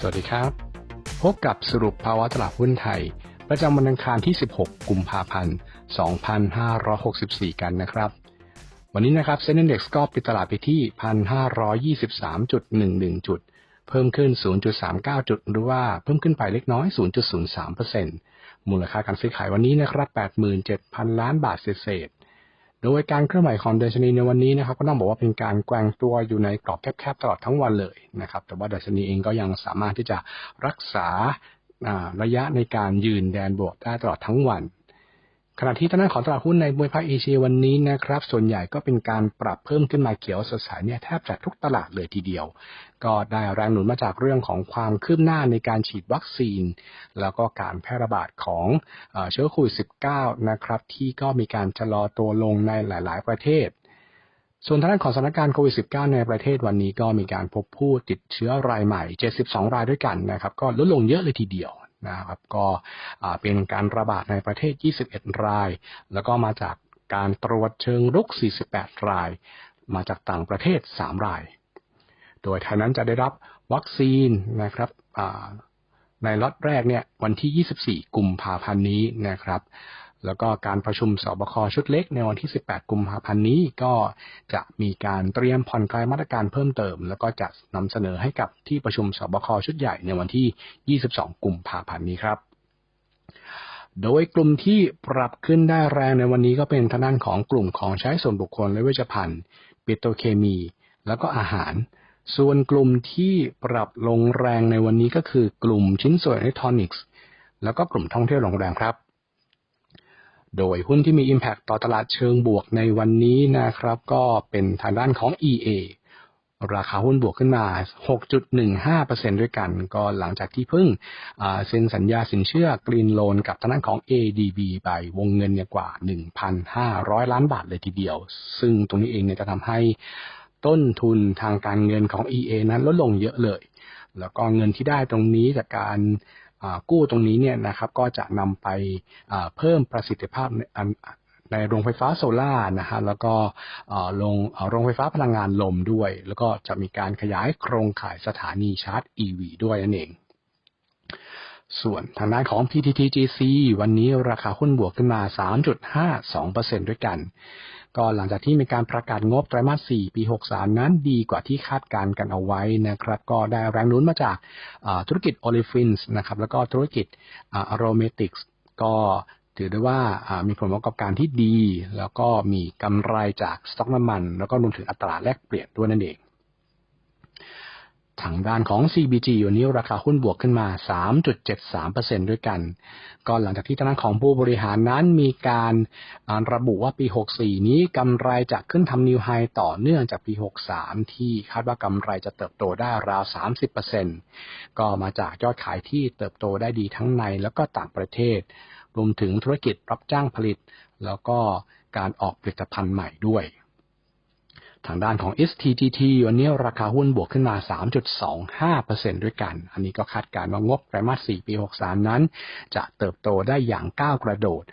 สวัสดีครับ พบกับสรุปภาวะตลาดหุ้นไทย ประจำวันอังคารที่ 16 กุมภาพันธ์ 2564 กันนะครับ วันนี้นะครับเซ็นดี x ก็ปิดตลาดไปที่ 1,523.11 จุด เพิ่มขึ้น 0.39 จุด หรือว่าเพิ่มขึ้นไปเล็กน้อย 0.03%มูลค่าการซื้อขายวันนี้นะครับ 87,000 ล้านบาทเศษ โดยการเคลื่อนไหวของดัชนีในวันนี้นะครับ ก็ต้องบอกว่าเป็นการแกว่งตัวอยู่ในกรอบแคบๆตลอดทั้งวันเลยนะครับ แต่ว่าดัชนีเองก็ยังสามารถที่จะรักษาระยะในการยืนแดนบวกได้ตลอดทั้งวัน ขณะที่ทางด้าของตลาดหุ้นในบวยภาคเอเชียวันนี้นะครับ ส่วนใหญ่ก็เป็นการปรับเพิ่มขึ้นมาเขียวสดใสเนี่ยแทบจะทุกตลาดเลยทีเดียว ก็ได้แรงหนุนมาจากเรื่องของความคืบหน้าในการฉีดวัคซีน แล้วก็การแพร่ระบาดของเชื้อโควิด -19 นะครับ ที่ก็มีการชะลอตัวลงในหลาย ๆ ประเทศส่วนทางด้านของสถานการณ์โควิด -19 ในประเทศวันนี้ก็มีการพบผู้ติดเชื้อรายใหม่ 72 รายด้วยกันนะครับ ก็ลดลงเยอะเลยทีเดียว นะครับก็เป็นการระบาดในประเทศ 21 ราย แล้วก็มาจากการตรวจเชิงรุก 48 ราย มาจากต่างประเทศ 3 ราย โดยไทยนั้นจะได้รับวัคซีนนะครับในล็อตแรกเนี่ยวันที่ 24 กุมภาพันธ์นี้นะครับ แล้วก็การประชุมสบคชุดเล็กในวันที่ 18 กุมภาพันธ์นี้ก็จะมีการเตรียมผ่อนคลายมาตรการเพิ่มเติม แล้วก็จะนำเสนอให้กับที่ประชุมสบคชุดใหญ่ในวันที่ 22 กุมภาพันธ์นี้ครับโดยกลุ่มที่ปรับขึ้นได้แรงในวันนี้ก็เป็นทางด้านของกลุ่มของใช้ส่วนบุคคลและเวชภัณฑ์ปิโตรเคมี แล้วก็อาหาร ส่วนกลุ่มที่ปรับลงแรงในวันนี้ก็คือกลุ่มชิ้นส่วนอิเล็กทรอนิกส์ แล้วก็กลุ่มท่องเที่ยวโรงแรมครับ โดยหุ้นที่มี Impact ต่อตลาดเชิงบวกในวันนี้นะครับ ก็เป็นทางด้านของ EA ราคาหุ้นบวกขึ้นมา 6.15%ด้วยกัน ก็หลังจากที่เพิ่งเซ็นสัญญาสินเชื่อกรีนโลนกับทางด้านของ ADB ไปวงเงินเนี่ยกว่า 1,500 ล้านบาทเลยทีเดียว ซึ่งตรงนี้เองเนี่ยจะทำให้ต้นทุนทางการเงินของ EA นั้นลดลงเยอะเลย แล้วก็เงินที่ได้ตรงนี้จากการ กู้ตรงนี้เนี่ยนะครับก็จะนำไปเพิ่มประสิทธิภาพในโรงไฟฟ้าโซล่านะฮะแล้วก็โรงโรงไฟฟ้าพลังงานลมด้วย แล้วก็จะมีการขยายโครงข่ายสถานีชาร์จ EV ด้วยนั่นเองส่วนทางด้านของ PTTGC วันนี้ราคาหุ้นบวกขึ้นมา 3.52%ด้วยกัน ก็หลังจากที่มีการประกาศงบไตรมาส 4 ปี 63 นั้นดีกว่าที่คาดการกันเอาไว้นะครับ ก็ได้แรงนุนมาจากธุรกิจโอลิฟินส์นะครับแล้วก็ธุรกิจอโรเมติกส์ก็ถือได้ว่ามีผลประกอบการที่ดี แล้วก็มีกำไรจากสต็อกน้ำมัน แล้วก็รวมถึงอัตราแลกเปลี่ยนด้วยนั่นเอง ทางด้านของ CBG วันนี้ราคาหุ้นบวกขึ้นมา 3.73%ด้วยกัน ก็หลังจากที่ทางด้านของผู้บริหารนั้นมีการระบุว่าปี 64 นี้กำไรจะขึ้นทำนิวไฮต่อเนื่องจากปี 63 ที่คาดว่ากำไรจะเติบโตได้ราว 30%ก็มาจากยอดขายที่เติบโตได้ดีทั้งในแล้วก็ต่างประเทศ รวมถึงธุรกิจรับจ้างผลิต แล้วก็การออกผลิตภัณฑ์ใหม่ด้วย ทางด้านของ STTT วันนี้ราคาหุ้นบวกขึ้นมา 3.25%ด้วยกัน อันนี้ก็คาดการณ์ว่างบไตรมาส 4 ปี 63 นั้น จะเติบโตได้อย่างก้าวกระโดด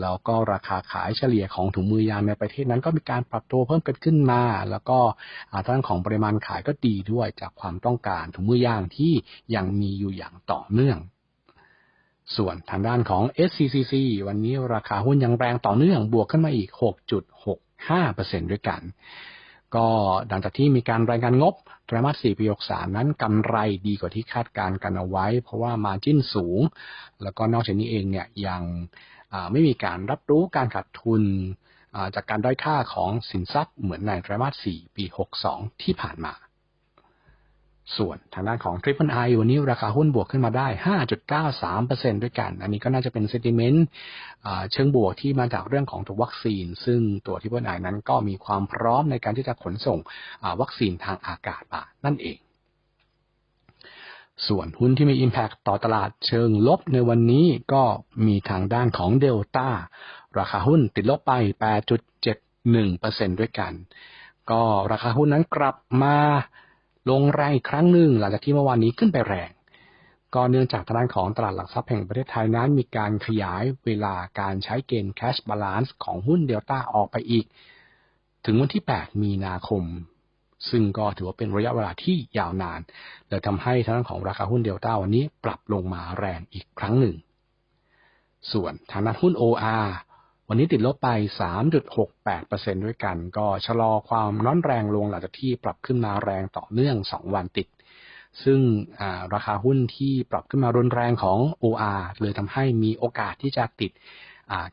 แล้วก็ราคาขายเฉลี่ยของถุงมือยางในประเทศนั้นก็มีการปรับตัวเพิ่มขึ้นมา แล้วก็ทางของปริมาณขายก็ดีด้วยจากความต้องการถุงมือยางที่ยังมีอยู่อย่างต่อเนื่องส่วนทางด้านของ SCCC วันนี้ราคาหุ้นยังแรงต่อเนื่องบวกขึ้นมาอีก 6.65%ด้วยกัน ก็ดังจากที่มีการรายงานงบไตรมาส4ปี63นั้นกำไรดีกว่าที่คาดการกันเอาไว้ เพราะว่ามาจิ้นสูง แล้วก็นอกจากนี้เองเนี่ยยังไม่มีการรับรู้การขาดทุนจากการด้อยค่าของสินทรัพย์เหมือนในไตรมาส4ปี 62 ที่ผ่านมา ส่วนทางด้านของ Triple I วันนี้ราคาหุ้นบวกขึ้นมาได้ 5.93%ด้วยกัน อันนี้ก็น่าจะเป็นเซติเมนต์เชิงบวกที่มาจากเรื่องของตัววัคซีน ซึ่งตัว Triple I นั้นก็มีความพร้อมในการที่จะขนส่งวัคซีนทางอากาศมานั่นเองส่วนหุ้นที่มี Impact ต่อตลาดเชิงลบในวันนี้ก็มีทางด้านของเดลต้าราคาหุ้นติดลบไป 8.71%ด้วยกัน ก็ราคาหุ้นนั้นกลับมา ลงแรงอีกครั้งหนึ่งหลังจากที่เมื่อวานนี้ขึ้นไปแรง ก็เนื่องจากทางด้านของตลาดหลักทรัพย์แห่งประเทศไทยนั้น มีการขยายเวลาการใช้เกณฑ์ cash balance ของหุ้นเดลต้าออกไปอีก ถึงวันที่ 8 มีนาคม ซึ่งก็ถือว่าเป็นระยะเวลาที่ยาวนานเลยทำให้ทางด้านของราคาหุ้นเดลต้าวันนี้ปรับลงมาแรงอีกครั้งหนึ่ง ส่วนทางด้านหุ้น OR วันนี้ติดลบไป 3.68%ด้วยกัน ก็ชะลอความร้อนแรงลงหลังจากที่ปรับขึ้นมาแรงต่อเนื่อง 2 วันติด ซึ่งราคาหุ้นที่ปรับขึ้นมารุนแรงของ OR เลยทำให้มีโอกาสที่จะติด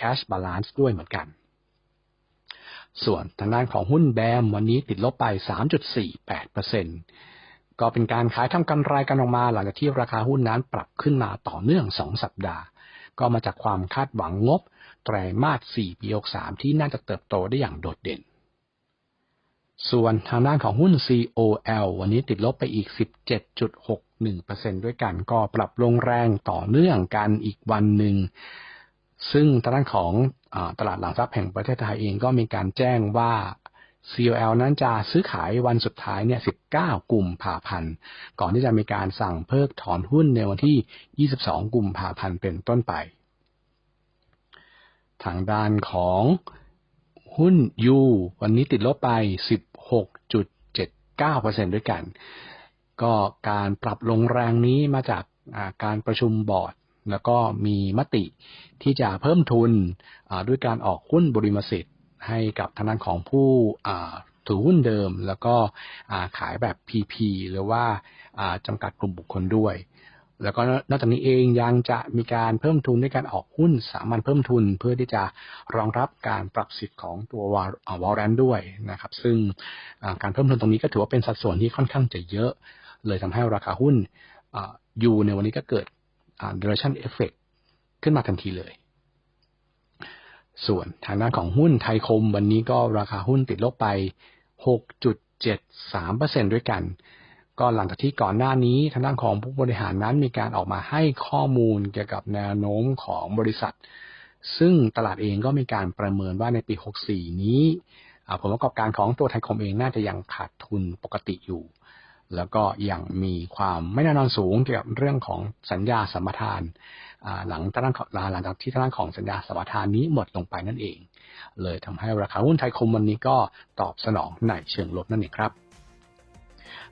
cash balance ด้วยเหมือนกัน ส่วนทางด้านของหุ้นแบมวันนี้ติดลบไป 3.48%ก็เป็นการขายทำกำไรกันออกมาหลังจากที่ราคาหุ้นนั้นปรับขึ้นมาต่อเนื่อง 2 สัปดาห์ ก็มาจากความคาดหวังงบ ไตรมาส4ปี63ที่น่าจะเติบโตได้อย่างโดดเด่น ส่วนทางด้านของหุ้น COL วันนี้ติดลบไปอีก 17.61%ด้วยกันก็ปรับลงแรงต่อเนื่องกันอีกวันหนึ่ง ซึ่งทางด้านของอตลาดหลักทรัพย์แห่งประเทศไทยเองก็มีการแจ้งว่า COL นั้นจะซื้อขายวันสุดท้ายเนี่ย 19 กุมภาพันธ์ ก่อนที่จะมีการสั่งเพิกถอนหุ้นในวันที่ 22 กุมภาพันธ์เป็นต้นไป ทางด้านของหุ้นยูวันนี้ติดลบไป 16.79%ด้วยกัน ก็การปรับลงแรงนี้มาจากการประชุมบอร์ด แล้วก็มีมติที่จะเพิ่มทุนด้วยการออกหุ้นบริมสิทธิ์ให้กับทางด้านของผู้ถือหุ้นเดิม แล้วก็ขายแบบ PP หรือว่าจำกัดกลุ่มบุคคลด้วย แล้วก็นอกจากนี้เองยังจะมีการเพิ่มทุนด้วยการออกหุ้นสามัญเพิ่มทุน เพื่อที่จะรองรับการปรับสิทธิ์ของตัววอลเลนด้วยนะครับ ซึ่งการเพิ่มทุนตรงนี้ก็ถือว่าเป็นสัดส่วนที่ค่อนข้างจะเยอะ เลยทำให้ราคาหุ้นยูในวันนี้ก็เกิด duration effect ขึ้นมาทันทีเลย ส่วนทางด้านของหุ้นไทยคมวันนี้ก็ราคาหุ้นติดลบไป 6.73%ด้วยกัน ก็หลังจากที่ก่อนหน้านี้ทางด้านของผู้บริหารนั้นมีการออกมาให้ข้อมูลเกี่ยวกับแนวโน้มของบริษัท ซึ่งตลาดเองก็มีการประเมินว่าในปี 64 นี้ผลประกอบการของตัวไทยคมเองน่าจะยังขาดทุนปกติอยู่ แล้วก็ยังมีความไม่แน่นอนสูงเกี่ยวกับเรื่องของสัญญาสัมปทานหลังจากหลังจากที่ทางด้านของสัญญาสัมปทานนี้หมดลงไปนั่นเอง เลยทำให้ราคาหุ้นไทยคมวันนี้ก็ตอบสนองในเชิงลบนั่นเองครับ